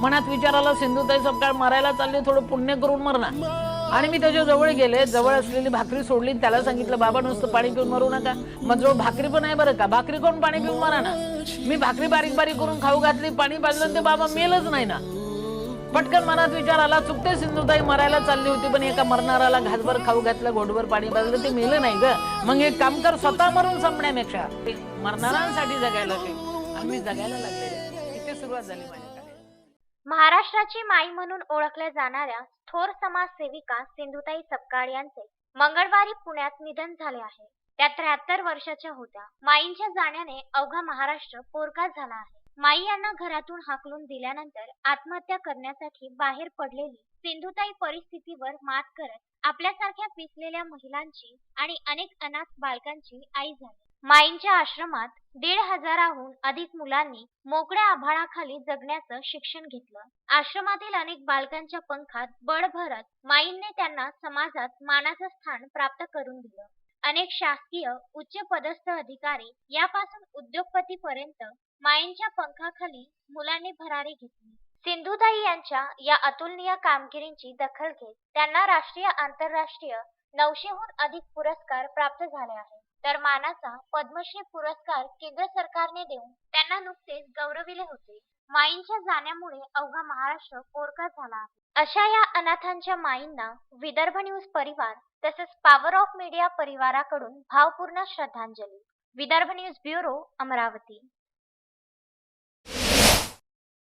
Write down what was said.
मनात विचाराला सिंधुताई सपकाळ मरायला चालली थोडं पुण्य करून मरणार आणि मी त्याच्याजवळ गेले जवळ असलेली भाकरी सोडली त्याला सांगितलं बाबा नुसतं पाणी पिऊन मरू नका. माझ्याजवळ भाकरी पण आहे बरं का भाकरी कोण पाणी पिऊन मरा ना? मी भाकरी बारीक बारीक करून खाऊ घातली पाणी पाजलं ते बाबा मेलच नाही ना. पटकन मनात विचार आला चुकते सिंधुताई मरायला चालली होती पण एका मरणाराला घासभर खाऊ घातलं घोटभर पाणी पाजलं ते मेलं नाही ग. मग एक काम कर स्वतः मरून संपण्यापेक्षा ते जगायला शिक आम्ही जगायला लागले. इथे सुरुवात झाली माझी. महाराष्ट्राची माई म्हणून ओळखल्या जाणाऱ्या थोर समाजसेविका सिंधुताई सपकाळ यांचे मंगळवारी पुण्यात निधन झाले आहे. त्या त्र्याहत्तर वर्षाच्या होत्या. माईंच्या जाण्याने अवघा महाराष्ट्र पोरका झाला आहे. माई यांना घरातून हाकलून दिल्यानंतर आत्महत्या करण्यासाठी बाहेर पडलेली सिंधुताई परिस्थितीवर मात करत आपल्यासारख्या पिसलेल्या महिलांची आणि अनेक अनाथ बालकांची आई झाली. माईंच्या आश्रमात दीड हजाराहून अधिक मुलांनी मोकळ्या आभाळाखाली जगण्याचं शिक्षण घेतलं. आश्रमातील अनेक बालकांच्या पंखात बळ भरत माईंनी त्यांना समाजात मानाचं स्थान प्राप्त करून दिलं. अनेक शासकीय उच्च पदस्थ अधिकारी यापासून उद्योगपतीपर्यंत माईंच्या पंखाखाली मुलांनी भरारी घेतली. सिंधुताई यांच्या या अतुलनीय कामगिरीची दखल घेत त्यांना राष्ट्रीय आंतरराष्ट्रीय नऊशेहून अधिक पुरस्कार प्राप्त झाले आहेत. तर मानाचा पद्मश्री पुरस्कार केंद्र सरकारने देऊन त्यांना नुकतेच गौरविले होते. माईंच्या जाण्यामुळे अवघा महाराष्ट्र पोरका झाला आहे. अशा या अनाथांच्या माईंना विदर्भ न्यूज परिवार तसेच पॉवर ऑफ मीडिया परिवाराकडून भावपूर्ण श्रद्धांजली. Vidarbha news bureau Amravati.